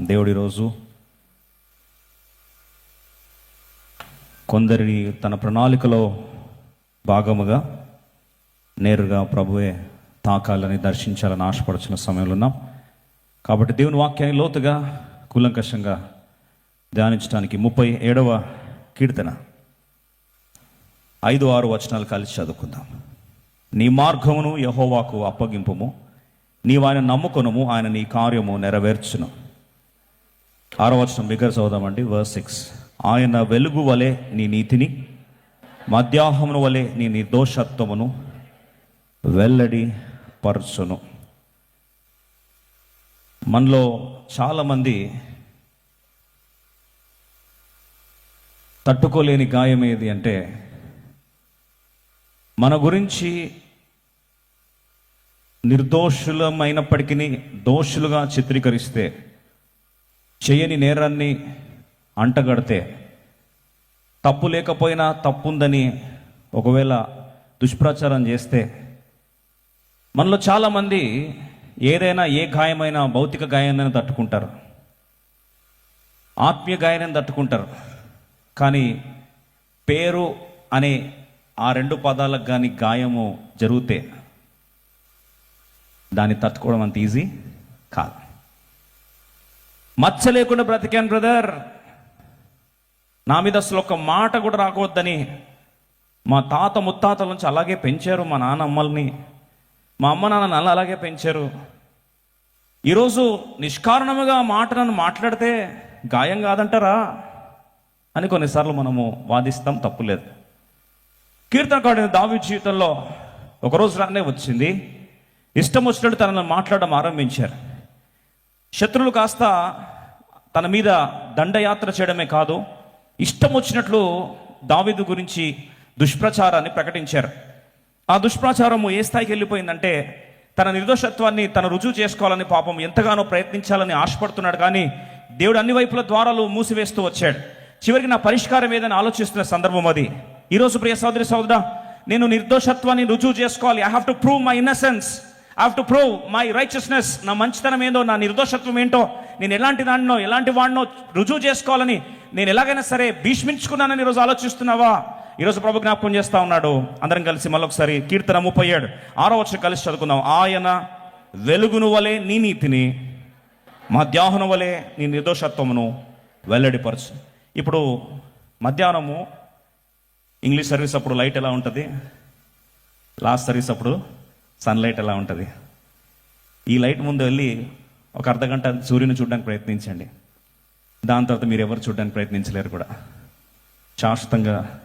దేవుడి రోజు కొందరిని తన ప్రణాళికలో భాగముగా నేరుగా ప్రభువే తాకాలని దర్శించాలని ఆశపడుచున్న సమయంలో ఉన్నాం. కాబట్టి దేవుని వాక్యాన్ని లోతుగా కూలంకషంగా ధ్యానించడానికి ముప్పై ఏడవ కీర్తన ఐదు ఆరు వచనాలు కలిసి చదువుకుందాం. నీ మార్గమును యహోవాకు అప్పగింపుము నీవు ఆయన నమ్ముకొనము ఆయన నీ కార్యము నెరవేర్చును. ఆరో వచ్చిన బిగ్గర చదువుదామండి వర్స్ సిక్స్ ఆయన వెలుగు వలె నీ నీతిని మధ్యాహ్నం వలె నీ నిర్దోషత్వమును వెల్లడి పరచును. మనలో చాలామంది తట్టుకోలేని గాయం ఏది అంటే మన గురించి నిర్దోషులమైనప్పటికీ దోషులుగా చిత్రీకరిస్తే చేయని నేరాన్ని అంటగడితే తప్పు లేకపోయినా తప్పుందని ఒకవేళ దుష్ప్రచారం చేస్తే మనలో చాలామంది ఏదైనా ఏ గాయమైనా భౌతిక గాయాన్ని తట్టుకుంటారు. ఆత్మీయ గాయాన్ని తట్టుకుంటారు. కానీ పేరు అనే ఆ రెండు పదాలకు కానీ గాయము జరిగితే దాన్ని తట్టుకోవడం అంత ఈజీ కాదు. మచ్చ లేకుండా బ్రతికాను బ్రదర్. నా మీద అసలు ఒక మాట కూడా రాకవద్దని మా తాత ముత్తాతల నుంచి అలాగే పెంచారు మా నాన్న అమ్మల్ని. మా అమ్మ నాన్న నన్ను అలాగే పెంచారు. ఈరోజు నిష్కారణముగా మాట నన్ను మాట్లాడితే గాయం కాదంటారా? అని కొన్నిసార్లు మనము వాదిస్తాం తప్పులేదు కీర్తనకాడిన దావి జీవితంలో ఒకరోజు రానే వచ్చింది. ఇష్టం వచ్చినట్టు తనను మాట్లాడడం ఆరంభించారు. శత్రువులు కాస్త తన మీద దండయాత్ర చేయడమే కాదు ఇష్టం వచ్చినట్లు దావీదు గురించి దుష్ప్రచారాన్ని ప్రకటించారు. ఆ దుష్ప్రచారము ఏ స్థాయికి వెళ్ళిపోయిందంటే తన నిర్దోషత్వాన్ని తన రుజువు చేసుకోవాలని పాపం ఎంతగానో ప్రయత్నించాలని ఆశపడుతున్నాడు కానీ దేవుడు అన్ని వైపుల ద్వారాలు మూసివేస్తూ వచ్చాడు. చివరికి నా పరిష్కారం ఏదని ఆలోచిస్తున్న సందర్భం అది. ఈరోజు ప్రియ సోదరి సోదరా నేను నిర్దోషత్వాన్ని రుజువు చేసుకోవాలి. I have to prove my innocence I have to prove my righteousness నా మంచితనం ఏందో నా నిర్దోషత్వం ఏంటో నేను ఎలాంటి దాన్నో ఎలాంటి వాడినో రుజువు చేసుకోవాలని నేను ఎలాగైనా సరే భీష్మించుకున్నానని ఈరోజు ఆలోచిస్తున్నావా? ఈరోజు ప్రభు జ్ఞాపకం చేస్తా ఉన్నాడు. అందరం కలిసి మళ్ళొకసారి కీర్తన ముప్పై ఏడు. ఆరో వచ్చిన కలిసి చదువుకుందాం. ఆయన వెలుగును వలె నీ నీతిని మధ్యాహ్నం వలె నీ నిర్దోషత్వమును వెల్లడిపరచు. ఇప్పుడు మధ్యాహ్నము ఇంగ్లీష్ సర్వీస్ అప్పుడు లైట్ ఎలా ఉంటుంది? లాస్ట్ సర్వీస్ అప్పుడు సన్లైట్ ఎలా ఉంటుంది? ఈ లైట్ ముందు వెళ్ళి ఒక అర్ధ గంట సూర్యుని చూడడానికి ప్రయత్నించండి. దాని తర్వాత మీరు ఎవరు చూడడానికి ప్రయత్నించలేరు కూడా. శాశ్వతంగా.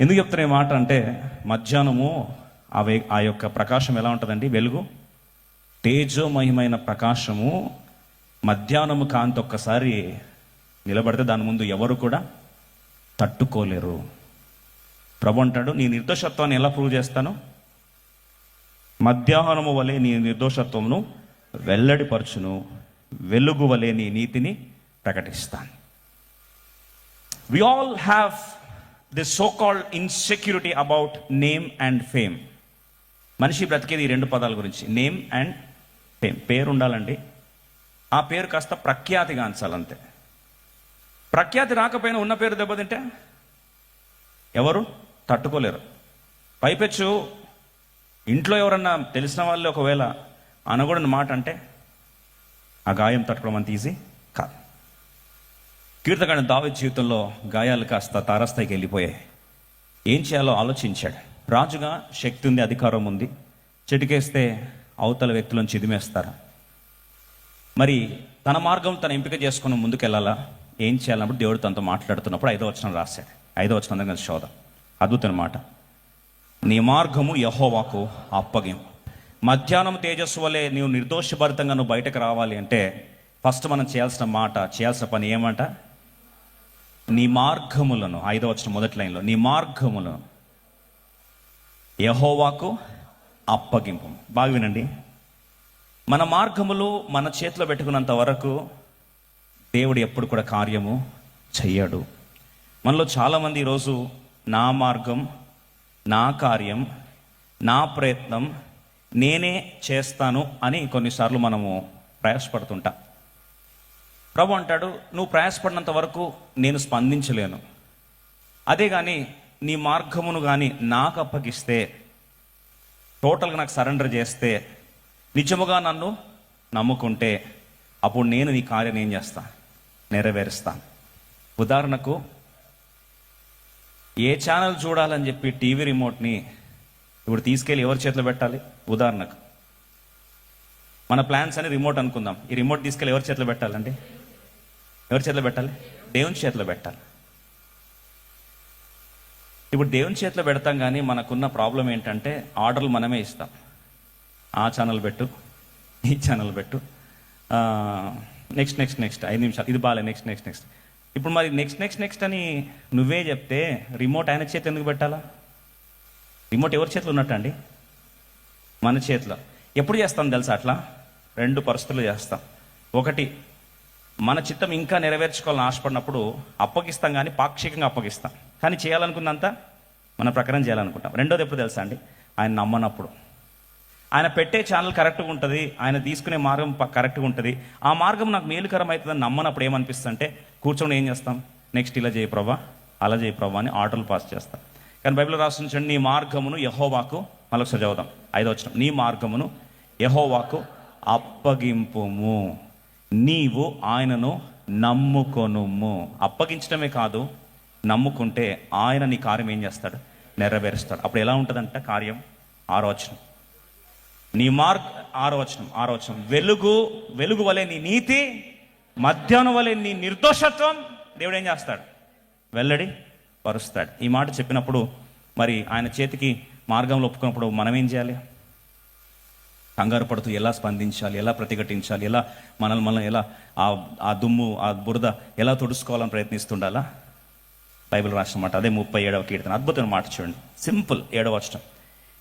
ఎందుకు చెప్తున్నా మాట అంటే మధ్యాహ్నము అవే ఆ యొక్క ప్రకాశం ఎలా ఉంటుందండి? వెలుగు. తేజోమయమైన ప్రకాశము మధ్యాహ్నము కాంతి ఒక్కసారి నిలబడితే దాని ముందు ఎవరు కూడా తట్టుకోలేరు. ప్రభు అంటాడు నీ నిర్దోషత్వాన్ని ఎలా ప్రూవ్ చేస్తాను? మధ్యాహ్నము వలె నీ నిర్దోషత్వమును వెల్లడిపరచును వెలుగు వలె నీ నీతిని ప్రకటిస్తాను. We all have this so called insecurity about name and fame మనిషి బ్రతికేది ఈ రెండు పదాల గురించి. నేమ్ అండ్ ఫేమ్ పేరు ఉండాలండి. ఆ పేరు కాస్త ప్రఖ్యాతి గాంచాలంతే ప్రఖ్యాతి రాకపోయినా ఉన్న పేరు దెబ్బతింటే ఎవరు? తట్టుకోలేరు. పైపెచ్చు ఇంట్లో ఎవరన్నా తెలిసిన వాళ్ళు ఒకవేళ అనకూడని మాట అంటే ఆ గాయం తట్టుకోవడం అంత ఈజీ కాదు. కీర్తకాండ దావి జీవితంలో గాయాలు కాస్త తారస్థాయికి వెళ్ళిపోయాయి. ఏం చేయాలో ఆలోచించాడు. రాజుగా శక్తి ఉంది అధికారం ఉంది. చెటికేస్తే అవతల వ్యక్తులను చిదిమేస్తారు. మరి తన మార్గం తన ఎంపిక చేసుకుని ముందుకెళ్ళాలా? ఏం చేయాలన్నప్పుడు దేవుడు తనతో మాట్లాడుతున్నప్పుడు ఐదో వచనం రాశాడు. ఐదో వచనం అందరం కలిసి చూద్దాం అద్భుతమైన మాట. నీ మార్గము యహోవాకు అప్పగింపు మధ్యాహ్నం తేజస్సు వలె నీవు నిర్దోషభరితంగా నువ్వు బయటకు రావాలి అంటే ఫస్ట్ మనం చేయాల్సిన మాట చేయాల్సిన పని ఏమంట? నీ మార్గములను ఐదో వచ్చిన మొదటి లైన్లో నీ మార్గములను యహోవాకు అప్పగింపు. బాగా వినండి. మన మార్గములు మన చేతిలో పెట్టుకున్నంత వరకు దేవుడు ఎప్పుడు కూడా కార్యము చెయ్యడు. మనలో చాలామంది ఈరోజు నా మార్గం నా కార్యం నా ప్రయత్నం నేనే చేస్తాను అని కొన్నిసార్లు మనము ప్రయాసపడుతుంటా. ప్రభు అంటాడు నువ్వు ప్రయాసపడినంత వరకు నేను స్పందించలేను. అదే కానీ నీ మార్గమును కానీ నాకు అప్పగిస్తే టోటల్గా నాకు సరెండర్ చేస్తే నిజముగా నన్ను నమ్ముకుంటే అప్పుడు నేను నీ కార్యం ఏం చేస్తాను? నెరవేరుస్తాను. ఉదాహరణకు ఏ ఛానల్ చూడాలని చెప్పి టీవీ రిమోట్ని ఇప్పుడు తీసుకెళ్ళి ఎవరి చేతిలో పెట్టాలి? ఉదాహరణకు. మన ప్లాన్స్ అని రిమోట్ అనుకుందాం. ఈ రిమోట్ తీసుకెళ్ళి ఎవరి చేతిలో పెట్టాలండి? ఎవరి చేతిలో పెట్టాలి? దేవుని చేతిలో పెట్టాలి. ఇప్పుడు దేవుని చేతిలో పెడతాం కానీ మనకున్న ప్రాబ్లం ఏంటంటే ఆర్డర్లు మనమే ఇస్తాం. ఆ ఛానల్ పెట్టు ఈ ఛానల్ పెట్టు. నెక్స్ట్ నెక్స్ట్ నెక్స్ట్ ఐదు నిమిషాలు. ఇది బాగాలే నెక్స్ట్ నెక్స్ట్ నెక్స్ట్ ఇప్పుడు మరి నెక్స్ట్ నెక్స్ట్ నెక్స్ట్ అని నువ్వే చెప్తే రిమోట్ ఆయన చేతి ఎందుకు పెట్టాలా? రిమోట్ ఎవరి చేతిలో ఉన్నట్టండి? మన చేతిలో. ఎప్పుడు చేస్తాం తెలుసా అట్లా? రెండు పరిస్థితులు చేస్తాం. ఒకటి మన చిత్తం ఇంకా నెరవేర్చుకోవాలని ఆశపడినప్పుడు అప్పగిస్తాం కానీ పాక్షికంగా అప్పగిస్తాం. కానీ చేయాలనుకున్నంత మన ప్రకారం చేయాలనుకుంటాం. రెండోది ఎప్పుడు తెలుసా అండి? ఆయన నమ్మనప్పుడు. ఆయన పెట్టే ఛానల్ కరెక్ట్గా ఉంటుంది ఆయన తీసుకునే మార్గం కరెక్ట్గా ఉంటుంది. ఆ మార్గం నాకు మేలుకరం అవుతుందని నమ్మనప్పుడు ఏమనిపిస్తుంది అంటే కూర్చొని ఏం చేస్తాం? నెక్స్ట్ ఇలా చేయ ప్రభా అలా చేయ ప్రభా అని ఆర్డర్లు పాస్ చేస్తాం. కానీ బైబిల్ రాసించండి నీ మార్గమును యహోవాకు మళ్ళొకసారి చదువుదాం. ఐదో వచ్చిన నీ మార్గమును యహోవాకు అప్పగింపుము. నీవు ఆయనను నమ్ముకొనుము. అప్పగించడమే కాదు నమ్ముకుంటే ఆయన నీ కార్యం ఏం చేస్తాడు? నెరవేరుస్తాడు. అప్పుడు ఎలా ఉంటుందంట కార్యం? ఆలోచన నీ మార్క్ ఆరోచనం ఆరోచనం వెలుగు వెలుగు వలె నీ నీతి మధ్యాహ్నం వలె నీ నిర్దోషత్వం. దేవుడు ఏం చేస్తాడు? వెల్లడి పరుస్తాడు. ఈ మాట చెప్పినప్పుడు మరి ఆయన చేతికి మార్గంలో ఒప్పుకున్నప్పుడు మనం ఏం చేయాలి? కంగారు పడుతూ ఎలా స్పందించాలి? ఎలా ప్రతిఘటించాలి? ఎలా మనల్ని మనం ఎలా ఆ ఆ దుమ్ము ఆ బురద ఎలా తుడుచుకోవాలని ప్రయత్నిస్తుండాలా? బైబిల్ రాసిన మాట. అదే ముప్పై ఏడవ కీర్తన. అద్భుతమైన మాట చూడండి. సింపుల్ ఏడవ అష్టం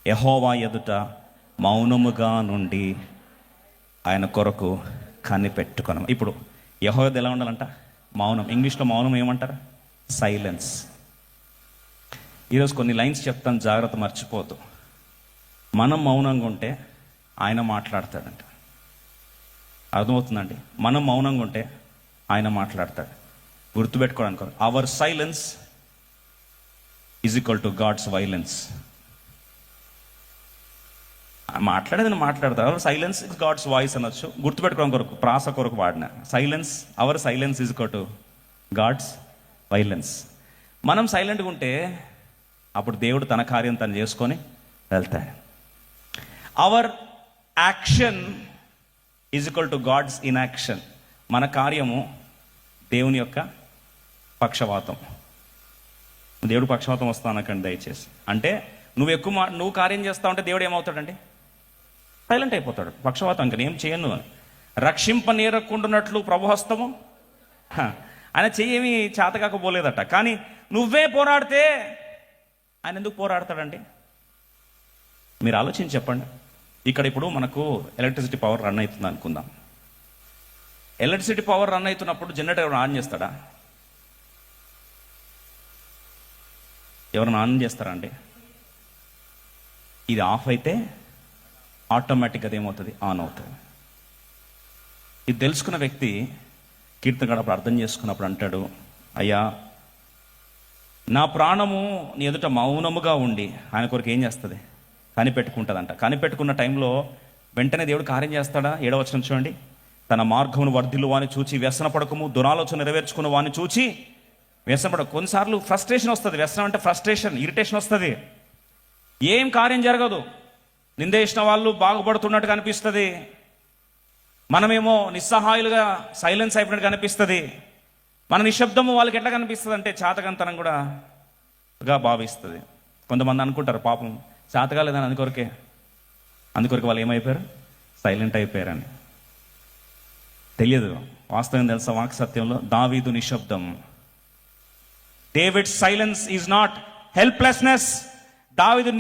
యహోవా ఎదుట మౌనముగా నుండి ఆయన కొరకు కనిపెట్టుకున్నాం ఇప్పుడు యహో ఎలా ఉండాలంట? మౌనం. ఇంగ్లీష్లో మౌనం ఏమంటారు? సైలెన్స్. ఈరోజు కొన్ని లైన్స్ చెప్తాను జాగ్రత్త మర్చిపోదు మనం మౌనంగా ఉంటే ఆయన మాట్లాడతాడంట. అర్థమవుతుందండి? మనం మౌనంగా ఉంటే ఆయన మాట్లాడతాడు. గుర్తుపెట్టుకోవడానికి. Our silence is equal to God's violence మాట్లాడేది మాట్లాడతా. సైలెన్స్ ఇస్ గాడ్స్ వాయిస్ అనొచ్చు. గుర్తుపెట్టుకోవడం కొరకు ప్రాస కొరకు వాడిన. Silence our silence is equal to God's violence మనం సైలెంట్గా ఉంటే అప్పుడు దేవుడు తన కార్యం తను చేసుకొని వెళ్తాడు. Our action is equal to God's inaction మన కార్యము దేవుని యొక్క పక్షవాతం. దేవుడు పక్షవాతం వస్తానకండి దయచేసి. అంటే నువ్వు ఎక్కువ మా నువ్వు కార్యం చేస్తా ఉంటే దేవుడు ఏమవుతాడండి? సైలెంట్ అయిపోతాడు. పక్షవాతం ఇంకా ఏం చేయను అని. రక్షింప ప్రభుహస్తము? ఆయన చెయ్యేమి చేతకాకపోలేదట కానీ నువ్వే పోరాడితే ఆయన ఎందుకు పోరాడతాడండి? మీరు ఆలోచించి చెప్పండి. ఇక్కడ ఇప్పుడు మనకు ఎలక్ట్రిసిటీ పవర్ రన్ అవుతుంది అనుకుందాం. ఎలక్ట్రిసిటీ పవర్ రన్ అవుతున్నప్పుడు జనరేటర్ ఆన్ చేస్తాడా? ఎవరైనా ఆన్ చేస్తారా అండి? ఇది ఆఫ్ అయితే ఆటోమేటిక్గా ఏమవుతుంది? ఆన్ అవుతుంది. ఇది తెలుసుకున్న వ్యక్తి కీర్తన అప్పుడు అర్థం చేసుకున్నప్పుడు అంటాడు అయ్యా నా ప్రాణము నీ ఎదుట మౌనముగా ఉండి ఆయన కొరకు ఏం చేస్తుంది? కనిపెట్టుకుంటుందంట. కనిపెట్టుకున్న టైంలో వెంటనే దేవుడు కార్యం చేస్తాడా? ఏడవచనం చూడండి. తన మార్గమును వర్ధిల్లు వాని చూచి వ్యసన పడకము దురాలోచన నెరవేర్చుకున్న వాని చూచి వ్యసన పడక కొన్నిసార్లు ఫ్రస్ట్రేషన్ వస్తుంది. వ్యసనం అంటే ఫ్రస్ట్రేషన్ ఇరిటేషన్ వస్తుంది. ఏం కార్యం జరగదు. నిందేసిన వాళ్ళు బాగుపడుతున్నట్టు కనిపిస్తుంది. మనమేమో నిస్సహాయులుగా సైలెన్స్ అయిపోయినట్టు కనిపిస్తుంది. మన నిశ్శబ్దము వాళ్ళకి ఎట్లా కనిపిస్తుంది అంటే చాతకంతనం కూడా గా భావిస్తుంది. కొంతమంది అనుకుంటారు పాపం చాతకాలేదని అందుకొరకే అందుకొరకు వాళ్ళు ఏమైపోయారు? సైలెంట్ అయిపోయారని. తెలియదు. వాస్తవం తెలుసా వాక్ సత్యంలో? దావీదు నిశ్శబ్దం. David silence is not helplessness. దావిదు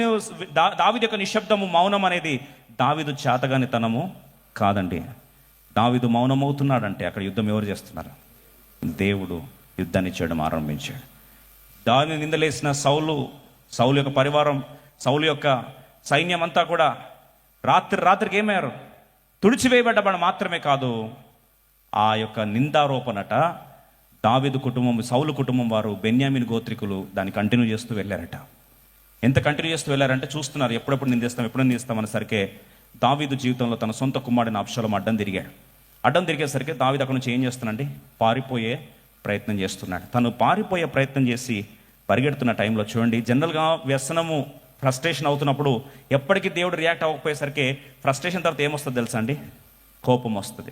దావిదు యొక్క నిశ్శబ్దము మౌనం అనేది దావిదు చేతగానితనము కాదండి. దావిదు మౌనమవుతున్నాడంటే అక్కడ యుద్ధం ఎవరు చేస్తున్నారు? దేవుడు యుద్ధాన్ని చేయడం ఆరంభించాడు. దాని నిందలేసిన సౌలు సౌలు యొక్క పరివారం సౌలు యొక్క సైన్యం అంతా కూడా రాత్రి రాత్రికి ఏమయ్యారు? తుడిచివేయబడ్డబడ మాత్రమే కాదు ఆ యొక్క నిందారోపణట దావిదు కుటుంబం సౌలు కుటుంబం వారు బెన్యామిన్ గోత్రికులు దాన్ని కంటిన్యూ చేస్తూ వెళ్ళారట. ఎంత కంటిన్యూ చేస్తూ వెళ్ళారంటే చూస్తున్నారు ఎప్పుడెప్పుడు నిందిస్తాం ఎప్పుడు నిందిస్తాం అనేసరికి దావీదు జీవితంలో తన సొంత కుమారుడిని అప్షలం అడ్డం తిరిగాడు. అడ్డం తిరిగేసరికి దావీదు అక్కడ నుంచి ఏం చేస్తున్నాడండి పారిపోయే ప్రయత్నం చేస్తున్నాడు. తను పారిపోయే ప్రయత్నం చేసి పరిగెడుతున్న టైంలో చూడండి జనరల్గా వ్యసనము ఫ్రస్ట్రేషన్ అవుతున్నప్పుడు ఎప్పటికీ దేవుడు రియాక్ట్ అవ్వకపోయేసరికి ఫ్రస్ట్రేషన్ తర్వాత ఏమొస్తుంది తెలుసా అండి? కోపం వస్తుంది.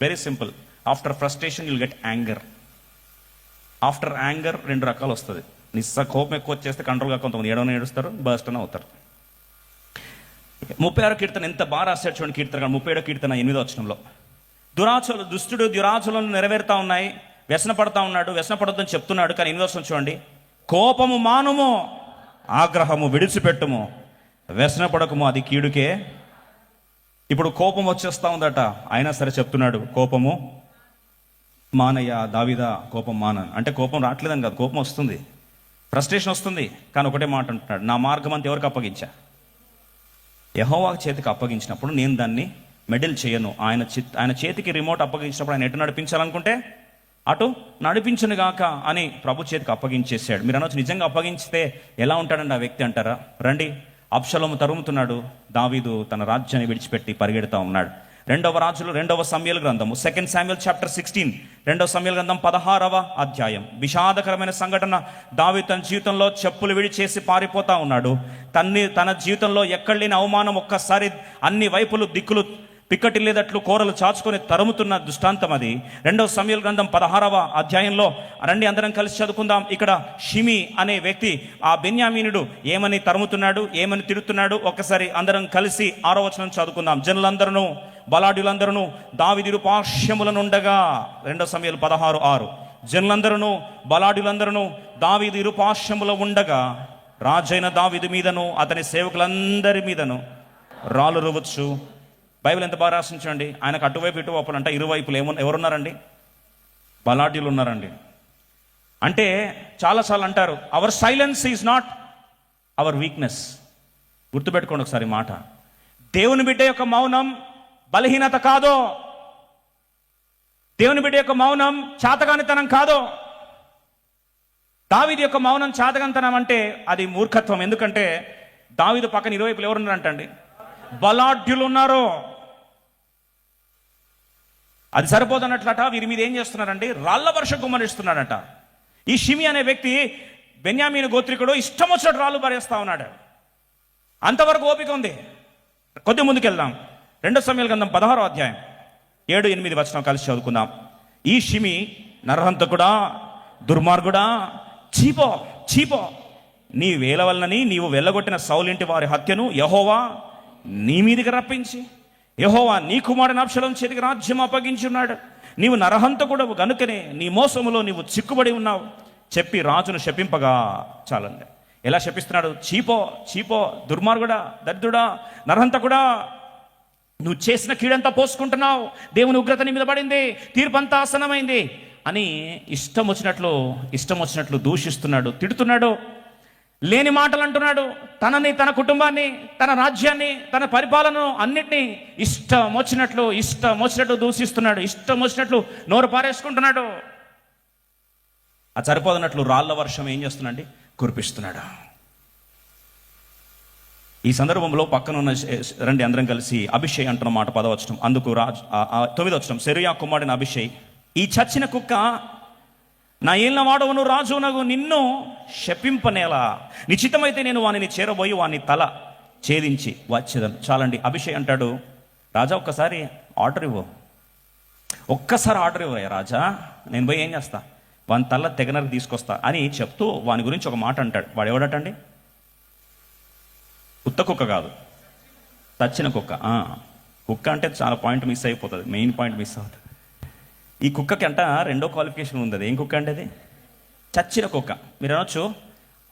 Very simple after frustration you'll get anger after anger రెండు రకాలు వస్తుంది. నిస్స కోపం ఎక్కువ వచ్చేస్తే కంట్రోల్గా కొంతమంది ఏడవని ఏడుస్తారు బస్ట్ అని అవుతారు ముప్పై ఆరో కీర్తన ఎంత బాగా రాశారు చూడండి కీర్తన కానీ ముప్పై ఏడో కీర్తన ఎనిమిదో వచనంలో. దురాచులు దుష్టుడు దురాచులను నెరవేరుతా ఉన్నాయి వ్యసన పడతా ఉన్నాడు వ్యసన పడొద్దని చెప్తున్నాడు కానీ ఎనిమిదో వచనం చూడండి. కోపము మానుము ఆగ్రహము విడిచిపెట్టుము వ్యసన పడకము అది కీడుకే. ఇప్పుడు కోపం వచ్చేస్తా ఉందట అయినా సరే చెప్తున్నాడు కోపము మానయ్య దావిదా కోపం మాన అంటే కోపం రావట్లేదని కాదు కోపం వస్తుంది. ఫ్రస్ట్రేషన్ వస్తుంది. కానీ ఒకటే మాట అంటున్నాడు. నా మార్గం అంతా ఎవరికి అప్పగించా? యహోవా చేతికి అప్పగించినప్పుడు నేను దాన్ని మెడల్ చేయను. ఆయన చిత్ ఆయన చేతికి రిమోట్ అప్పగించినప్పుడు ఆయన ఎటు నడిపించాలనుకుంటే అటు నడిపించను గాక అని ప్రభు చేతికి అప్పగించేసాడు మీరు అనొచ్చు నిజంగా అప్పగించితే ఎలా ఉంటాడండి ఆ వ్యక్తి అంటారా? రండి. అప్షలము తరుముతున్నాడు. దావీదు తన రాజ్యాన్ని విడిచిపెట్టి పరిగెడుతూ ఉన్నాడు. రెండవ రాజులు రెండవ సమయల గ్రంథము. సెకండ్ శామ్యుల్ చాప్టర్ సిక్స్టీన్ రెండవ సమయల గ్రంథం పదహారవ అధ్యాయం. విషాదకరమైన సంఘటన దావి తన జీవితంలో చెప్పులు విడిచేసి పారిపోతా ఉన్నాడు. తన్ని తన జీవితంలో ఎక్కడ లేని అవమానం ఒక్కసారి అన్ని వైపులు దిక్కులు పిక్కటిల్లేదట్లు కూరలు చాచుకొని తరుముతున్న దృష్టాంతం అది. రెండవ సమయల గ్రంథం పదహారవ అధ్యాయంలో రండి అందరం కలిసి చదువుకుందాం. ఇక్కడ షిమి అనే వ్యక్తి ఆ బెన్యామీనుడు ఏమని తరుముతున్నాడు ఏమని తిరుగుతున్నాడు ఒక్కసారి అందరం కలిసి ఆరో వచనం చదువుకుందాం. జనులందరూ బలాఢ్యులందరూ దావిదిరు ఉండగా రెండో సమయాలు పదహారు ఆరు. జనులందరూ బలాఢ్యులందరూ దావిది ఇరుపాశ్యముల ఉండగా రాజైన దావిది మీదను అతని సేవకులందరి మీదను రాళ్ళు రువచ్చు బైబిల్ ఎంత బాగా రాసించండి ఆయనకు అటువైపు ఇటువైపు అంటే ఇరువైపులు ఏమన్నా ఎవరున్నారండి? బలాఢ్యులు ఉన్నారండి అంటే చాలాసార్లు అంటారు our silence is not our weakness గుర్తుపెట్టుకోండి ఒకసారి మాట. దేవుని బిడ్డ యొక్క మౌనం బలహీనత కాదో దేవుని బిడ్డ యొక్క మౌనం చాతగానితనం కాదో దావిది యొక్క మౌనం చాతగానితనం అంటే అది మూర్ఖత్వం. ఎందుకంటే దావిదు పక్కన ఇరువైపులు ఎవరు ఉన్నారంటండి? బలాఢ్యులు ఉన్నారు అది సరిపోదన్నట్లట వీరి మీద ఏం చేస్తున్నారండి? రాళ్ళ వర్షం గుమ్మరిస్తున్నాడట ఈ షిమి అనే వ్యక్తి బెన్యామీని గోత్రికుడు ఇష్టం వచ్చినట్టు రాళ్ళు భరేస్తా ఉన్నాడు. అంతవరకు ఓపిక ఉంది. కొద్ది ముందుకెళ్దాం. రెండో సమయాల గ్రంథం పదహారో అధ్యాయం. ఏడు ఎనిమిది వచనం కలిసి చదువుకుందాం. ఈ షిమి నరహంతకుడా దుర్మార్గుడా చీపో చీపో. నీ వేల వలనని నీవు వెళ్ళగొట్టిన సౌలింటి వారి హత్యను యహోవా నీ మీదికి రప్పించి యహోవా నీ కుమారుని అప్షలం చేతికి రాజ్యం అప్పగించున్నాడు. నీవు నరహంతకుడవు గనుకనే నీ మోసములో నీవు చిక్కుబడి ఉన్నావు. చెప్పి రాజును శపింపగా చాలండి ఎలా శపిస్తున్నాడు? చీపో చీపో దుర్మార్గుడా దరిద్రుడా నరహంతకుడా నువ్వు చేసిన కీడంతా పోసుకుంటున్నావు. దేవుని ఉగ్రత నీ మీద పడింది. తీర్పంతా ఆసనమైంది అని ఇష్టం వచ్చినట్లు ఇష్టం వచ్చినట్లు దూషిస్తున్నాడు తిడుతున్నాడు. లేని మాటలు అంటున్నాడు. తనని తన కుటుంబాన్ని తన రాజ్యాన్ని తన పరిపాలనను అన్నిటినీ ఇష్టం వచ్చినట్లు ఇష్టం వచ్చినట్లు దూషిస్తున్నాడు. ఇష్టం వచ్చినట్లు నోరు పారేసుకుంటున్నాడు. ఆ సరిపోదన్నట్లు రాళ్ళ వర్షం ఏం చేస్తున్నాడు కురిపిస్తున్నాడు. ఈ సందర్భంలో పక్కన ఉన్న రెండు రండి అందరం కలిసి అభిషేక్ అంటున్న మాట పదవచ్చడం అందుకు రాజ్ ఆ- తొమ్మిది వచ్చడం సెరియా కుమారుడిన అభిషేక్ ఈ చచ్చిన కుక్క నా ఏళ్ళ వాడవను రాజునగు నిన్ను శపింపనేలా. నిశ్చితమైతే నేను వానిని చేరబోయి వాని తల ఛేదించి వచ్చేదను. చాలండి అభిషేక్ అంటాడు రాజా ఒక్కసారి ఆర్డర్ ఇవ్వు. ఒక్కసారి ఆర్డర్ ఇవ్వయ్యా రాజా నేను పోయి ఏం చేస్తా? వాని తల తెగనరికి తీసుకొస్తా అని చెప్తూ వాని గురించి ఒక మాట అంటాడు. వాడు ఎవడటండి ఉత్త కుక్క కాదు. తచ్చిన కుక్క. కుక్క అంటే చాలా పాయింట్ మిస్ అయిపోతుంది. మెయిన్ పాయింట్ మిస్ అవుతుంది. ఈ కుక్కకి అంట రెండో క్వాలిఫికేషన్ ఉంది. అది ఏం కుక్క అంటే అది? చచ్చిన కుక్క. మీరు అనొచ్చు?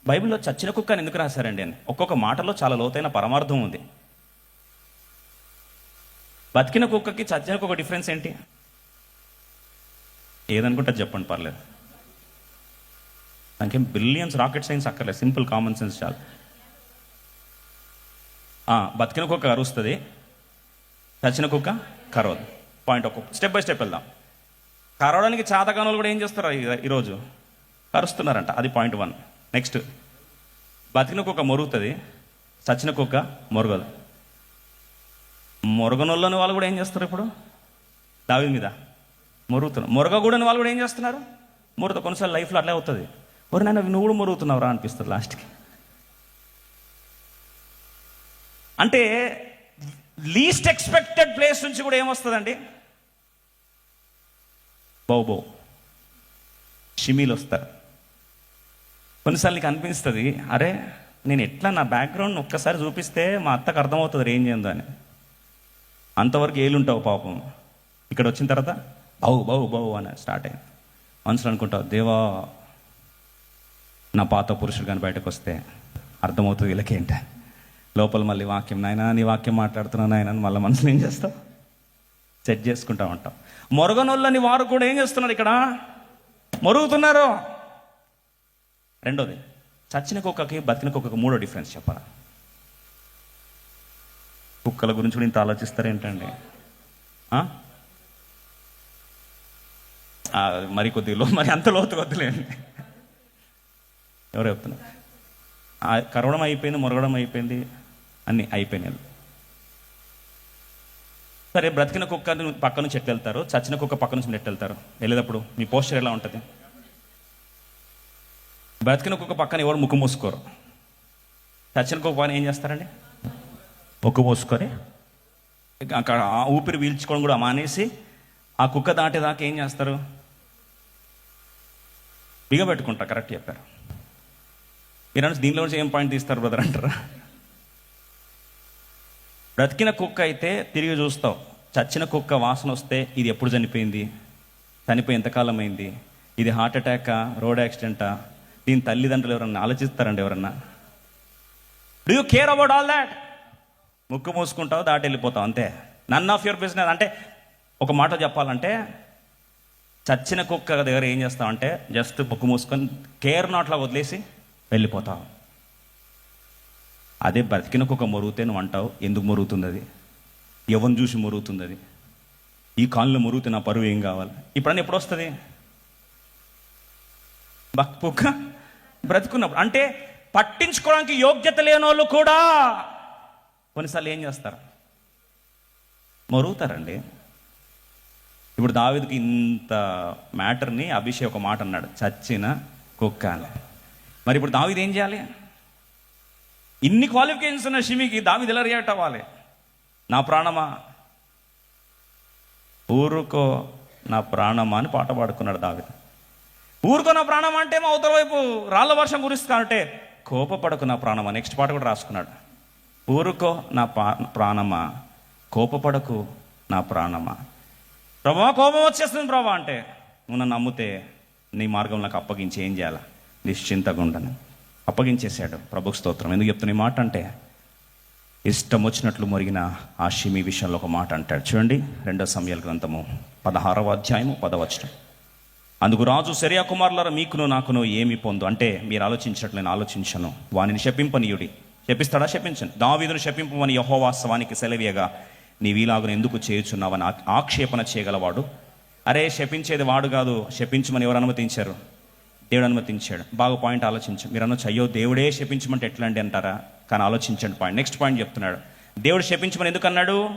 బైబిల్లో చచ్చిన కుక్క అని ఎందుకు రాశారండి అని? ఒక్కొక్క మాటలో చాలా లోతైన పరమార్థం ఉంది. బతికిన కుక్కకి చచ్చిన కుక్క డిఫరెన్స్ ఏంటి? ఏదనుకుంటే చెప్పండి పర్లేదు. దానికేం బిలియన్స్ రాకెట్ సైన్స్ అక్కర్లేదు. సింపుల్ కామన్ సెన్స్ చాలు. బతికిన కుక్క కరుస్తుంది చచ్చిన కుక్క కరవదు. పాయింట్ ఒక స్టెప్ బై స్టెప్ వెళ్దాం. కరవడానికి చాతకానులు కూడా ఏం చేస్తారు ఈ- ఈరోజు కరుస్తున్నారంట అది పాయింట్ వన్ నెక్స్ట్ బతికిన కుక్క మొరుగుతుంది చచ్చిన కుక్క మొరగదు. మొరగనొల్లని వాళ్ళు కూడా ఏం చేస్తారు ఇప్పుడు? దావి మీద. మొరుగుతున్నారు. మొరగకూడని వాళ్ళు కూడా ఏం చేస్తున్నారు? మొరుగుతా కొన్నిసార్లు లైఫ్లో అట్లే అవుతుంది. మరి నాయన నువ్వు కూడా మొరుగుతున్నావురా అనిపిస్తుంది లాస్ట్కి. అంటే లీస్ట్ ఎక్స్పెక్టెడ్ ప్లేస్ నుంచి కూడా ఏమొస్తుందండి? బౌబో షిమీలు వస్తారు కొన్నిసార్లు నీకు అనిపిస్తుంది అరే నేను ఎట్లా నా బ్యాక్గ్రౌండ్ ఒక్కసారి చూపిస్తే మా అత్తకు అర్థమవుతుంది ఏం చేయందో అని. అంతవరకు ఏలుంటావు పాపం. ఇక్కడ వచ్చిన తర్వాత బావు బావు బావు అని స్టార్ట్ అయింది. మనసులో అనుకుంటావు దేవా నా పాత పురుషుడు కానీ బయటకు వస్తే అర్థమవుతుంది వీళ్ళకేంట లోపల మళ్ళీ వాక్యం నాయనా నీ వాక్యం మాట్లాడుతున్నా నాయన మళ్ళీ మనసులో ఏం చేస్తావు సెట్ చేసుకుంటా ఉంటాం. మొరగనొల్లని వారు కూడా ఏం చేస్తున్నారు ఇక్కడ? మరుగుతున్నారు. రెండోది చచ్చిన కుక్కకి బతికిన కుక్కకి మూడో డిఫరెన్స్ చెప్పాలా? కుక్కల గురించి కూడా ఇంత ఆలోచిస్తారు ఏంటండి? మరి కొద్దిగా మరి అంత లోతు వద్దులేండి. ఎవరు చెప్తున్నారు? కరవడం అయిపోయింది మొరగడం అయిపోయింది. అన్నీ అయిపోయినాయి. సరే బ్రతికిన కుక్క పక్క నుంచి ఎట్టు వెళ్తారు చచ్చిన కుక్క పక్క నుంచి ఎట్టు వెళ్తారు వెళ్ళేటప్పుడు మీ పోస్టర్ ఎలా ఉంటుంది? బ్రతికిన కుక్క పక్కన ఎవరు ముక్కు మూసుకోరు? చచ్చిన కుక్క పక్కన ఏం చేస్తారండి? ముక్కు మూసుకొని అక్కడ ఆ ఊపిరి పీల్చుకోవడం కూడా మానేసి ఆ కుక్క దాటేదాకా ఏం చేస్తారు? బిగబెట్టుకుంటా కరెక్ట్ చెప్పారు. మీరు దీనిలో నుంచి ఏం పాయింట్ తీస్తారు బ్రదర్ అంటారా? బ్రతికిన కుక్క అయితే తిరిగి చూస్తావు. చచ్చిన కుక్క వాసన వస్తే ఇది ఎప్పుడు చనిపోయింది? చనిపోయి ఎంతకాలం అయింది ఇది హార్ట్ అటాకా రోడ్ యాక్సిడెంటా? దీని తల్లిదండ్రులు ఎవరన్నా ఆలోచిస్తారండి ఎవరన్నా? Do you care about all that ముక్కు మూసుకుంటావు దాటి వెళ్ళిపోతావు అంతే. నన్ ఆఫ్ యువర్ బిజినెస్ అంటే ఒక మాట చెప్పాలంటే చచ్చిన కుక్క దగ్గర ఏం చేస్తావు అంటే జస్ట్ ముక్కు మూసుకొని కేర్ నాట్లా వదిలేసి వెళ్ళిపోతావు. అదే బ్రతికిన కుక్క మొరుగుతే నువ్వు అంటావు ఎందుకు మొరుగుతుంది అది ఎవరిని చూసి మొరుగుతుంది అది ఈ కాలంలో మొరుగుతే నా పరువు ఏం కావాలి? ఇప్పుడన్నా ఎప్పుడు వస్తుంది? బక్పుక్క బ్రతుకున్నప్పుడు. అంటే పట్టించుకోవడానికి యోగ్యత లేని వాళ్ళు కూడా కొన్నిసార్లు ఏం చేస్తారు? మరుగుతారండి. ఇప్పుడు దావిదికి ఇంత మ్యాటర్ని అభిషేక్ ఒక మాట అన్నాడు చచ్చిన కుక్క అని. మరి ఇప్పుడు దావిది ఏం చేయాలి? ఇన్ని క్వాలిఫికేషన్స్ ఉన్న షిమికి దావిది ఎలా రియాక్ట్ అవ్వాలి? నా ప్రాణమా? ఊరుకో నా ప్రాణమా అని పాట పాడుకున్నాడు దావిది. ఊరుకో నా ప్రాణం అంటే మా అవతల వైపు రాళ్ళ వర్షం కురుస్తానంటే కోపపడకు నా ప్రాణమా. నెక్స్ట్ పాట కూడా రాసుకున్నాడు. ఊరుకో నా ప్రాణమా? కోపపడకు నా ప్రాణమా? ప్రభా కోపం వచ్చేస్తుంది ప్రభా అంటే నువ్వు నన్ను నమ్మితే నీ మార్గం నాకు అప్పగించి ఏం చేయాలా? నిశ్చింతగా ఉండను. అప్పగించేశాడు. ప్రభు స్తోత్రం. ఎందుకు చెప్తున్న మాట అంటే ఇష్టం వచ్చినట్లు మొరిగిన ఆ షిమి విషయంలో ఒక మాట అంటాడు. చూడండి రెండో సమయాల గ్రంథము పదహారవ అధ్యాయము పదవచనం అందుకు రాజు శరియా కుమారులారా మీకును నాకును ఏమి పొందు? అంటే మీరు ఆలోచించినట్లు నేను ఆలోచించను. వానిని శపింపనీయుడి. శపిస్తాడా? శపించను. దావీదును శపింపమని యహోవాస్తవానికి సెలవీయగా నీవీలాగును ఎందుకు చేయుచున్నావని ఆక్షేపణ చేయగలవాడు? అరే శపించేది వాడు కాదు. శపించమని ఎవరు అనుమతించారు? దేవుడు అనుమతించాడు బాగా పాయింట్ ఆలోచించు. మీరు అనొచ్చు అయ్యో దేవుడే శపించమంటే ఎట్లా అండి అంటారా? కానీ ఆలోచించండి పాయింట్ నెక్స్ట్ పాయింట్ చెప్తున్నాడు. దేవుడు శపించమని ఎందుకు అన్నాడు?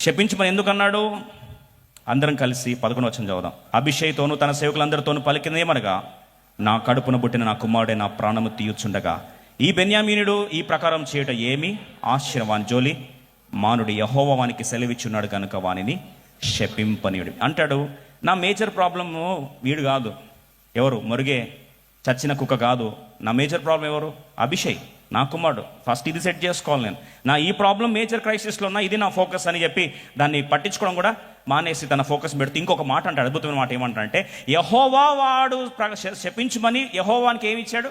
శపించమని ఎందుకు అన్నాడు? అందరం కలిసి పదకొండు వచ్చిన చదువుదాం. అభిషేక్తోనూ తన సేవకులందరితోనూ పలికిందేమనగా నా కడుపున పుట్టిన నా కుమారుడే నా ప్రాణము తీయుచుండగా ఈ బెన్యామీనుడు ఈ ప్రకారం చేయట ఏమి? ఆశ్చర్యవాన్ జోలి మానుడు యహోవ వానికి సెలవిచ్చున్నాడు కనుక వానిని శపింపనీయుడు. అంటాడు నా మేజర్ ప్రాబ్లము వీడు కాదు. ఎవరు? మురిగే చచ్చిన కుక్క కాదు. నా మేజర్ ప్రాబ్లం ఎవరు? అభిషేక్ నా కుమారుడు. ఫస్ట్ ఇది సెట్ చేసుకోవాలి నేను. నా ఈ ప్రాబ్లం మేజర్ క్రైసిస్లో ఉన్నా ఇది నా ఫోకస్ అని చెప్పి దాన్ని పట్టించుకోవడం కూడా మానేసి తన ఫోకస్ పెడుతూ ఇంకొక మాట అంటాడు. అద్భుతమైన మాట ఏమంటాడంటే యహోవా వాడు శపించమని యహోవానికి ఏమి ఇచ్చాడు?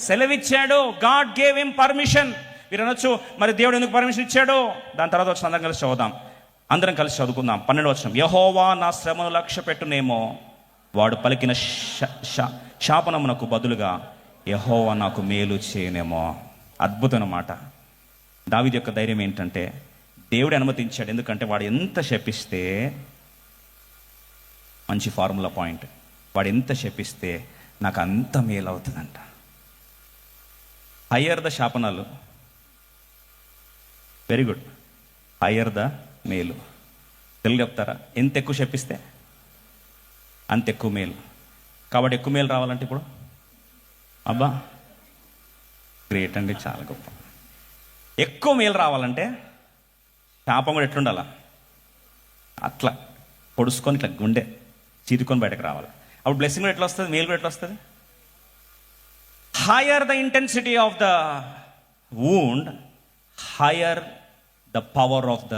సెలవిచ్చాడు. గాడ్ గేవ్ హిమ్ పర్మిషన్ మీరు అనొచ్చు మరి దేవుడు ఎందుకు పర్మిషన్ ఇచ్చాడు? దాని తర్వాత వచ్చిన అందరం కలిసి చదువుదాం. అందరం కలిసి చదువుకుందాం. పన్నెండు వచ్చిన యహోవా నా శ్రమను లక్ష్య పెట్టునేమో వాడు పలికిన శాపనమునకు బదులుగా యహోవా నాకు మేలు చేయనేమో. అద్భుతమైన మాట. దావిది యొక్క ధైర్యం ఏంటంటే దేవుడు అనుమతించాడు. ఎందుకంటే వాడు ఎంత శపిస్తే మంచి ఫార్ములా పాయింట్. వాడు ఎంత శపిస్తే నాకు అంత మేలు అవుతుందంట. Higher the శాపనాలు. Very good. Higher the మేలు. తెలుగు చెప్తారా? ఎంత ఎక్కువ చెప్పిస్తే అంత ఎక్కువ మేలు. కాబట్టి ఎక్కువ మేలు రావాలంటే ఇప్పుడు? అబ్బా గ్రేట్ అండి చాలా గొప్ప. ఎక్కువ మేలు రావాలంటే శాపం కూడా ఎట్లుండాలా? అట్లా పొడుచుకొని ఇట్లా గుండె చీరుకొని బయటకు రావాలి. అప్పుడు బ్లెస్సింగ్ కూడా ఎట్లా వస్తుంది మేలు కూడా ఎట్లా వస్తుంది higher the intensity of the wound higher the power of the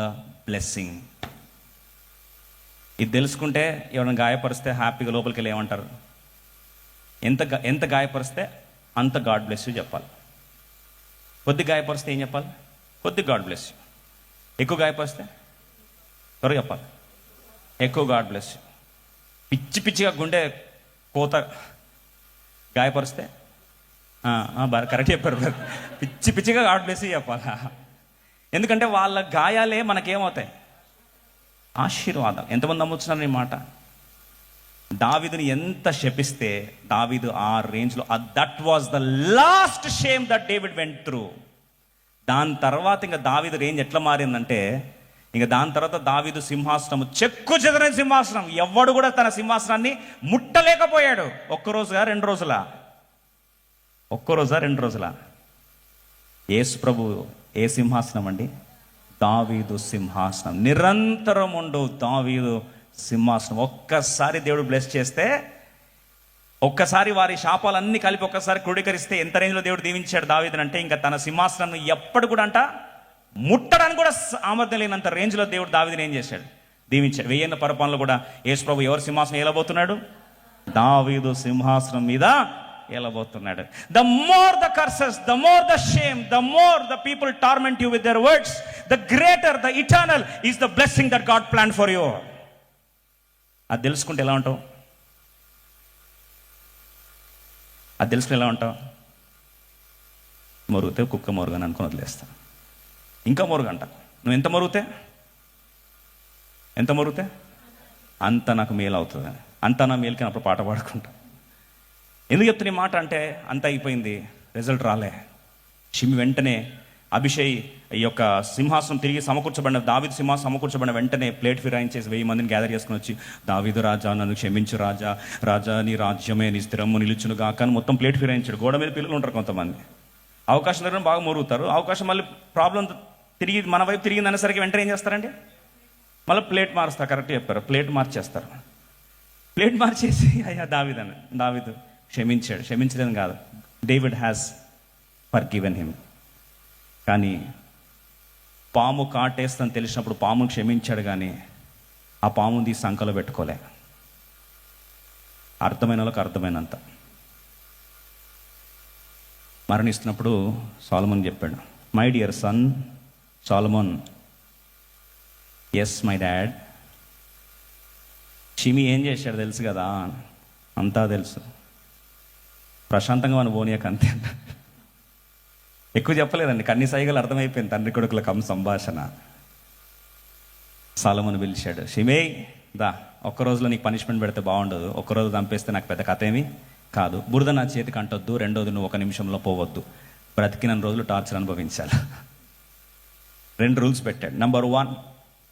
blessing ఇది తెలుసుకుంటే ఎవరైనా గాయపరిస్తే హ్యాపీగా లోపలికి వెళ్ళి ఏమంటారు ఎంత ఎంత గాయపరిస్తే అంత గాడ్ బ్లెస్ యూ చెప్పాలి. కొద్ది గాయపరిస్తే ఏం చెప్పాలి? కొద్ది గాడ్ బ్లెస్ యూ ఎక్కువ గాయపరిస్తే త్వరగా చెప్పాలి. ఎక్కువ గాడ్ బ్లెస్ యూ పిచ్చి పిచ్చిగా గుండె కోత గాయపరిస్తే బాగా కరెక్ట్ చెప్పారు పిచ్చి పిచ్చిగా గాడ్ బ్లెస్ యూ చెప్పాలా? ఎందుకంటే వాళ్ళ గాయాలే మనకేమవుతాయి? ఆశీర్వాదం. ఎంతమంది నమ్ముతున్నారు ఈ మాట? దావిదుని ఎంత శపిస్తే దావిదు ఆ రేంజ్లో that was the last shame that David went through దాని తర్వాత ఇంకా దావిదు రేంజ్ ఎట్లా మారిందంటే ఇంకా దాని తర్వాత దావిదు సింహాసనం చెక్కు చెదరని సింహాసనం. ఎవడు కూడా తన సింహాసనాన్ని ముట్టలేకపోయాడు. ఒక్క రోజుగా రెండు రోజుల? ఒక్కరోజా రెండు రోజుల? యేసు ప్రభు ఏ సింహాసనం అండి? దావీదు సింహాసనం. నిరంతరం ఉండు దావీదు సింహాసనం. ఒక్కసారి దేవుడు బ్లెస్ చేస్తే ఒక్కసారి వారి శాపాలన్నీ కలిపి ఒక్కసారి క్రోడీకరిస్తే ఎంత రేంజ్లో దేవుడు దీవించాడు దావీదని అంటే ఇంకా తన సింహాసనం ఎప్పుడు కూడా అంట ముట్టడానికి కూడా సామర్థ్యం లేనంత రేంజ్లో దేవుడు దావీదుని ఏం చేశాడు? దీవించాడు. వెయ్యిన పరపాలను కూడా యేసు ప్రభు ఎవరు సింహాసనం ఏలబోతున్నాడు? దావీదు సింహాసనం మీద వెళ్ళబోతున్నాడు the more the curses the more the shame the more the people torment you with their words the greater the eternal is the blessing that God plan for you అది తెలుసుకుంటే ఎలా ఉంటావు? అది తెలుసుకుని ఎలా ఉంటావు? మరుగుతే కుక్క మరుగని అనుకుని వదిలేస్తా. ఇంకా మరుగంట. నువ్వు ఎంత మరుగుతే? ఎంత మరుగుతే? అంత నాకు మేలు అవుతుంది అంత నా మేలుకి అప్పుడు పాట పాడుకుంటా. ఎందుకు చెప్తున్న మాట అంటే అంత అయిపోయింది. రిజల్ట్ రాలే. షిమి వెంటనే అభిషేక్ ఈ యొక్క సింహాసనం తిరిగి సమకూర్చబడిన దావిద సింహాసనం సమకూర్చబడిన వెంటనే ప్లేట్ ఫిరాయించేసి వెయ్యి మందిని గ్యాదర్ చేసుకుని వచ్చి దావిదు రాజా నన్ను క్షమించు రాజా రాజా నీ రాజ్యమే నీ స్థిరము నిలుచును కాకని మొత్తం ప్లేట్ ఫిరాయించాడు గోడ మీద పిల్లలు ఉంటారు కొంతమంది. అవకాశం దగ్గర బాగా మొరుగుతారు. అవకాశం మళ్ళీ ప్రాబ్లం తిరిగి మన వైపు తిరిగింది అనేసరికి వెంటనే ఏం చేస్తారండి? మళ్ళీ ప్లేట్ మారుస్తారు కరెక్ట్ చెప్పారు. ప్లేట్ మార్చేస్తారు. ప్లేట్ మార్చేసి అయ్యా దావిదని దావిదు క్షమించాడు. క్షమించడం కాదు. David has forgiven him కానీ పాము కాటేస్తుందని తెలిసినప్పుడు పామును క్షమించాడు కానీ ఆ పాముని తీసి సంకలో పెట్టుకోలే. అర్థమైన వాళ్ళకి అర్థమైనంత. మరణిస్తున్నప్పుడు సాలమన్ చెప్పాడు my dear son Solomon yes my dad Shimei ఏం చేశాడు తెలుసు కదా? అంతా తెలుసు. ప్రశాంతంగా మనం పోనీయక అంతే. ఎక్కువ చెప్పలేదండి. కన్ని సైగలు అర్థమైపోయింది. తండ్రి కొడుకుల కమ్ సంభాషణ. సాలమని పిలిచాడు. షిమే దా ఒక్క రోజులో నీకు పనిష్మెంట్ పెడితే బాగుండదు. ఒక్క రోజు చంపేస్తే నాకు పెద్ద కథ ఏమి కాదు. బురద నా చేతికి అంటొద్దు. రెండోది నువ్వు ఒక నిమిషంలో పోవద్దు. బ్రతికిన రోజులు టార్చర్ అనుభవించాలి. రెండు రూల్స్ పెట్టాడు. నెంబర్ వన్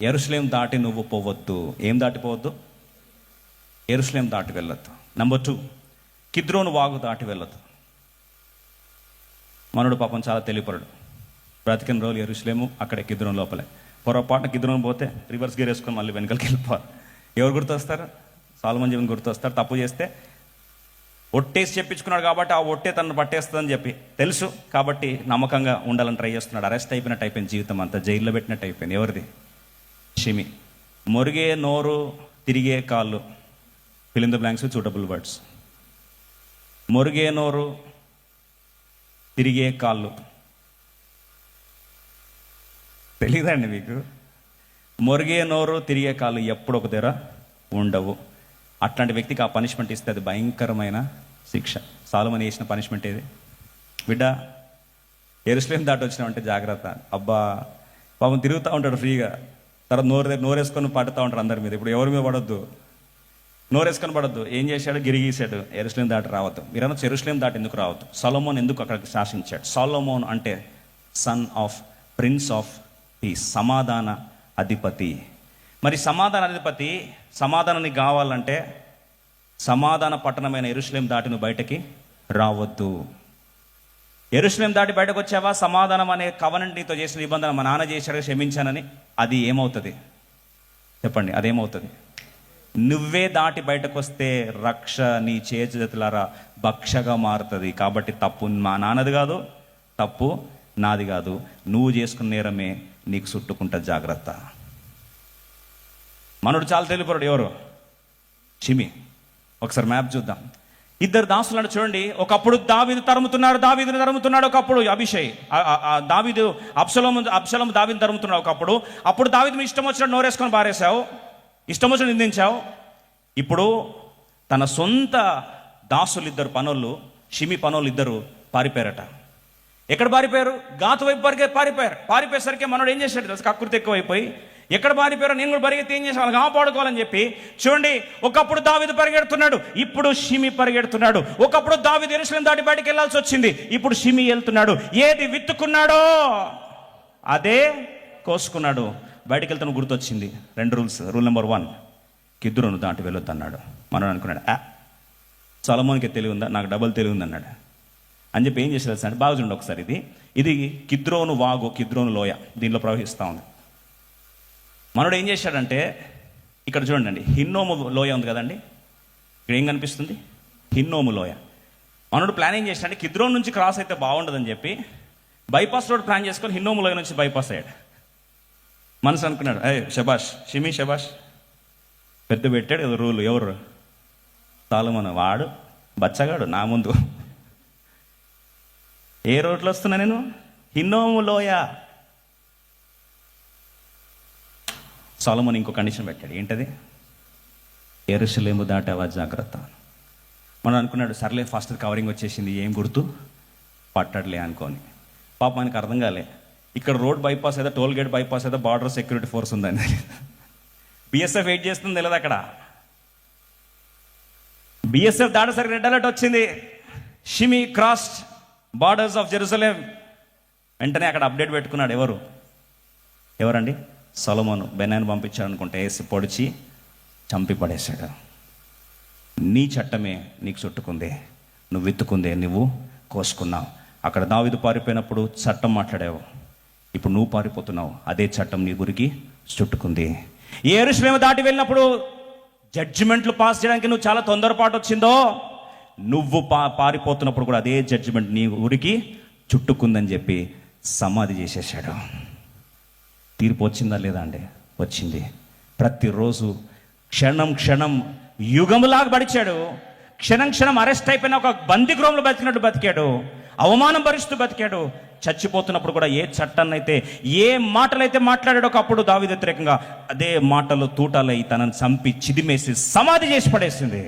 ఎరుసలేం దాటి నువ్వు పోవద్దు. ఏం దాటిపోవద్దు ఎరుసలేం దాటి వెళ్ళొద్దు. నెంబర్ టూ కిద్రోను వాగు దాటి వెళ్ళొద్దు మనుడు పాపం చాలా తెలియపరడు. బ్రతికిన రోజులు ఎరుసలేము అక్కడే కిద్రోన్ లోపలే. పొరపాటున కిద్రోన్ పోతే రివర్స్ గేర్ వేసుకొని మళ్ళీ వెనకలికి వెళ్ళిపోవాలి. ఎవరు గుర్తొస్తారు? సాల్మన్ జీవన్ గుర్తొస్తారు. తప్పు చేస్తే ఒట్టేసి చెప్పించుకున్నాడు కాబట్టి ఆ ఒట్టే తనను పట్టేస్తుందని చెప్పి తెలుసు. కాబట్టి నమ్మకంగా ఉండాలని ట్రై చేస్తున్నాడు. అరెస్ట్ అయిపోయినట్టు అయిపోయింది జీవితం అంతా. జైల్లో పెట్టినట్టు అయిపోయింది. ఎవరిది? షిమి. మొరిగే నోరు తిరిగే కాళ్ళు. Fill in the blanks suitable words. మొరిగే నోరు తిరిగే కాళ్ళు. తెలియదండి మీకు? మురిగే నోరు తిరిగే కాళ్ళు ఎప్పుడు ఒక దగ్గర ఉండవు. అట్లాంటి వ్యక్తికి ఆ పనిష్మెంట్ ఇస్తే అది భయంకరమైన శిక్ష. సాలుమని వేసిన పనిష్మెంట్ ఏది? బిడ్డ ఎరుసలేం దాటి వచ్చినామంటే జాగ్రత్త. అబ్బా పాపం తిరుగుతూ ఉంటాడు ఫ్రీగా. తర్వాత నోరు నోరేసుకొని పడుతూ ఉంటారు అందరి మీద. ఇప్పుడు ఎవరి మీద పడొద్దు. నోరేసుకొని పడొద్దు ఏం చేశాడు? గిరిగీశాడు ఎరుసలేం దాటి రావద్దు. మీరన్నా ఎరుసలేం దాటి ఎందుకు రావద్దు? సొలమోన్ ఎందుకు అక్కడికి శాసించాడు? సొలమోన్ అంటే son of prince of peace సమాధాన అధిపతి. మరి సమాధాన అధిపతి సమాధానాన్ని కావాలంటే సమాధాన పట్టణమైన ఎరుసలేం దాటి నువ్వు బయటకి రావద్దు. ఎరుసలేం దాటి బయటకు వచ్చావా? సమాధానం అనే కవనంట్ నీతో చేసిన నిబంధన మా నాన్న చేశాడు క్షమించానని అది ఏమవుతుంది? చెప్పండి అదేమవుతుంది? నువ్వే దాటి బయటకు వస్తే రక్ష నీ చేతులారా భక్షగా మారుతుంది. కాబట్టి తప్పు మా నాన్నది కాదు తప్పు నాది కాదు. నువ్వు చేసుకున్న నేరమే నీకు చుట్టుకుంటా జాగ్రత్త. మనోడు చాలా తెలియపరుడు ఎవరు? చిమి. ఒకసారి మ్యాప్ చూద్దాం. ఇద్దరు దాసులను చూడండి. ఒకప్పుడు దావీదు తరుముతున్నారు దావీదుని తరుముతున్నాడు ఒకప్పుడు అభిషేక్ దావీదు అప్సలం అప్సలం దావీని తరుముతున్నాడు ఒకప్పుడు. అప్పుడు దావీదు మీ ఇష్టం వచ్చినట్టు నోరేసుకొని పారేశావు ఇష్టం వచ్చి నిందించావు? ఇప్పుడు తన సొంత దాసులు ఇద్దరు పనోళ్ళు షిమి పనోళ్ళు ఇద్దరు పారిపోయారట. ఎక్కడ పారిపోయారు? గాతు వైపు పరిగే పారిపోయారు. పారిపోయేసరికి మనోడు ఏం చేశాడు తెలుసు? కకృతి ఎక్కువైపోయి ఎక్కడ పారిపోయారో నేను కూడా పరిగెత్తి ఏం చేసాను వాళ్ళకి కాపాడుకోవాలని చెప్పి చూడండి ఒకప్పుడు దావిది పరిగెడుతున్నాడు ఇప్పుడు షిమి పరిగెడుతున్నాడు. ఒకప్పుడు దావిది ఎరుసలేం దాటి బయటికి వెళ్ళాల్సి వచ్చింది ఇప్పుడు షిమి వెళ్తున్నాడు. ఏది విత్తుకున్నాడో అదే కోసుకున్నాడు. బయటికి వెళ్తాను గుర్తొచ్చింది. రెండు రూల్స్. రూల్ నెంబర్ వన్ కిద్దురును దాటి వెళ్ళొద్దు అన్నాడు మనం అనుకున్నాడు ఆ సొలమోనికి తెలివి ఉందా నాకు డబల్ తెలివి ఉంది అన్నాడు అని చెప్పి ఏం చేసేది అంటే బాగా చూడండి ఒకసారి ఇది. ఇది కిద్రోను వాగు కిద్రోను లోయ దీనిలో ప్రవహిస్తూ ఉంది. మనోడు ఏం చేశాడంటే ఇక్కడ చూడండి హిన్నోము లోయ ఉంది కదండి? ఇక్కడ ఏం కనిపిస్తుంది? హిన్నోము లోయ. మనోడు ప్లాన్ ఏం చేశాడంటే కిద్రోన్ నుంచి క్రాస్ అయితే బాగుండదని చెప్పి బైపాస్ రోడ్ ప్లాన్ చేసుకొని హిన్నోము లోయ నుంచి బైపాస్ అయ్యాడు. మనసు అనుకున్నాడు. అయ్యే శబాష్ షిమి శబాష్ పెద్ద పెట్టాడు కదా రూలు ఎవరు? సాలమను వాడు బచ్చగాడు నా ముందు. ఏ రోడ్లో వస్తున్నా నేను? హిన్నోము లోయ. సాలమన్ ఇంకో కండిషన్ పెట్టాడు. ఏంటది? ఎరుసలేము దాటావా జాగ్రత్త మనం అనుకున్నాడు సర్లే ఫస్ట్ కవరింగ్ వచ్చేసింది ఏం గుర్తు? పట్టడలే అనుకోని. పాప అర్థం కాలే. ఇక్కడ రోడ్ బైపాస్ ఏదో టోల్ గేట్ బైపాస్ ఏదో బార్డర్ సెక్యూరిటీ ఫోర్స్ ఉందని బిఎస్ఎఫ్ వెయిట్ చేస్తుంది తెలియదు అక్కడ. బిఎస్ఎఫ్ దాడసరికి రెడ్ అలర్ట్ వచ్చింది. షిమి క్రాస్ బార్డర్స్ ఆఫ్ జెరూసలేం. వెంటనే అక్కడ అప్డేట్ పెట్టుకున్నాడు ఎవరు? ఎవరండి? సొలమోను. బెనాన్ని పంపించాడు అనుకుంటే వేసి పొడిచి చంపి పడేశాడు నీ చట్టమే నీకు చుట్టుకుంది. నువ్వు విత్తుకుందే. నువ్వు కోసుకున్నావు. అక్కడ దావిదు పారిపోయినప్పుడు చట్టం మాట్లాడావు. ఇప్పుడు నువ్వు పారిపోతున్నావు. అదే చట్టం నీ గురికి చుట్టుకుంది. ఏ దాటి వెళ్ళినప్పుడు జడ్జిమెంట్లు పాస్ చేయడానికి నువ్వు చాలా తొందరపాటు వచ్చిందో నువ్వు పా పారిపోతున్నప్పుడు కూడా అదే జడ్జిమెంట్ నీ ఊరికి చుట్టుకుందని చెప్పి సమాధి చేసేసాడు తీర్పు వచ్చిందా లేదా అండి వచ్చింది. ప్రతిరోజు క్షణం క్షణం యుగములాగా పడిచాడు క్షణం క్షణం అరెస్ట్ అయిపోయిన ఒక బంది గృహంలో బతికినట్టు బతికాడు. అవమానం భరిస్తూ బతికాడు. చచ్చిపోతున్నప్పుడు కూడా ఏ చట్టాన్ని ఏ మాటలైతే మాట్లాడాడో ఒకప్పుడు దావి వ్యతిరేకంగా అదే మాటలు తూటాలై తనని చంపి చిదిమేసి సమాధి చేసి పడేసింది.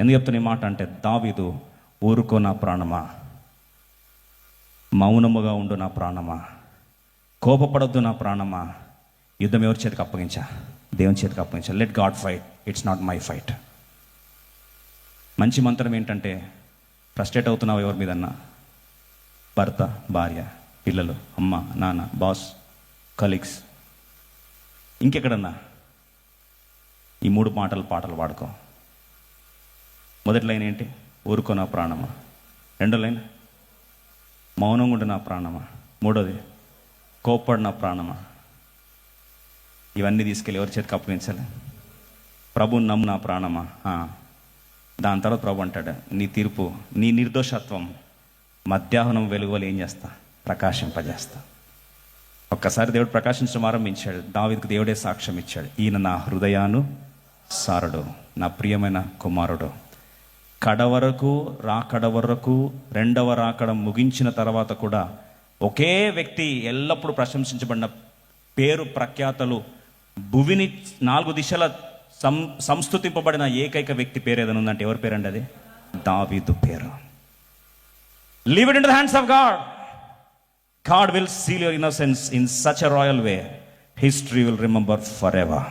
ఎందుకు చెప్తున్న ఈ మాట అంటే దావీదు ఊరుకో నా ప్రాణమా? మౌనముగా ఉండు నా ప్రాణమా? కోపపడొద్దు నా ప్రాణమా? యుద్ధం ఎవరి చేతికి అప్పగించా? దేవుని చేతికి అప్పగించా. Let God fight it's not my fight మంచి మంత్రం ఏంటంటే ఫ్రస్ట్రేట్ అవుతున్నావు ఎవరి మీదన్నా? భర్త భార్య పిల్లలు అమ్మ నాన్న బాస్ కలీగ్స్ ఇంకెక్కడన్నా? ఈ మూడు మాటలు పాటలు పాడుకో మొదటి లైన్ ఏంటి? ఊరుకో నా ప్రాణమా? రెండో లైన్? మౌనంగా ఉండు నా ప్రాణమా? మూడోది? కోప్పడు నా ప్రాణమా? ఇవన్నీ తీసుకెళ్ళి ఎవరి చేతికి అప్పగించాలి? ప్రభు నమ్ము నా ప్రాణమా? దాని తర్వాత ప్రభు అంటాడు నీ తీర్పు నీ నిర్దోషత్వం మధ్యాహ్నం వెలుగులు ఏం చేస్తా? ప్రకాశింపజేస్తా. ఒక్కసారి దేవుడు ప్రకాశించడం ఆరంభించాడు. దావిదికి దేవుడే సాక్ష్యం ఇచ్చాడు. ఈయన నా హృదయాను సారుడు నా ప్రియమైన కుమారుడు. కడవరకు రాకడవరకు రాకడ వరకు రెండవ రాకడ ముగించిన తర్వాత కూడా ఒకే వ్యక్తి ఎల్లప్పుడూ ప్రశంసించబడిన పేరు ప్రఖ్యాతలు భువిని నాలుగు దిశల సం సంస్థుతింపబడిన ఏకైక వ్యక్తి పేరు ఏదైనా ఉందంటే ఎవరి పేరండి అది? దావీదు పేరు. Leave it in the hands of God God will seal your innocence in such a royal way history will remember forever